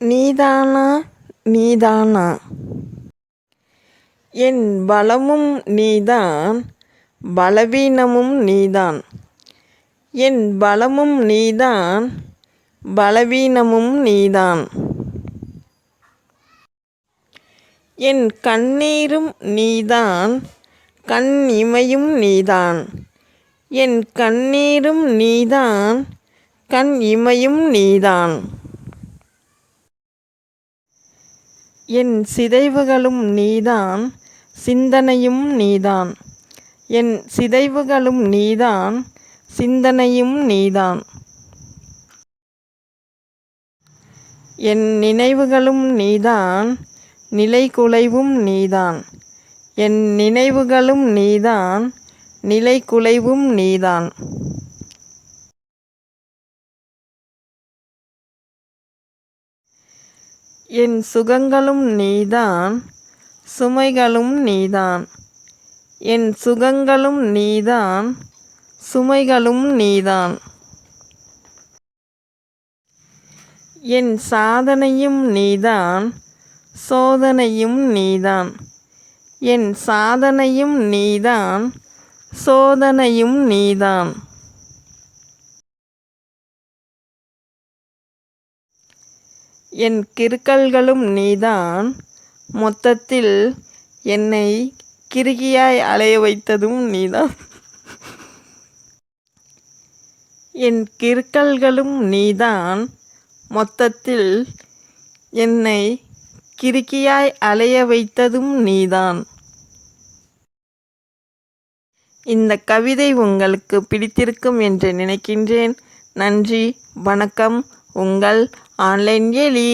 நீதானா? நீதானா? என் பலமும் நீதான் பலவீனமும் நீதான். என் பலமும் நீதான் பலவீனமும் நீதான். என் கண்ணீரும் நீதான் கண் இமையும் நீதான். என் கண்ணீரும் நீதான் கண் இமையும் நீதான். என் சிதைவுகளும் நீதான் சிந்தனையும் நீதான். என் சிதைவுகளும் நீதான் சிந்தனையும் நீதான். என் நினைவுகளும் நீதான் நிலைகுலைவும் நீதான். என் நினைவுகளும் நீதான் நிலைகுலைவும் நீதான். என் சுகங்களும் நீதான் சுமைகளும் நீதான். என் சுகங்களும் நீதான் சுமைகளும் நீதான். என் சாதனையும் நீதான் சோதனையும் நீதான். என் சாதனையும் நீதான் சோதனையும் நீதான். என் கிறுக்கல்களும் நீதான். மொத்தத்தில் என்னை கிறுகியாய் அலைய வைத்ததும் நீதான். என் கிறுக்கல்களும் நீதான். மொத்தத்தில் என்னை கிறுக்கியாய் அலைய வைத்ததும் நீதான். இந்த கவிதை உங்களுக்கு பிடித்திருக்கும் என்று நினைக்கின்றேன். நன்றி வணக்கம். உங்கள் ஆன்லைன் எலி.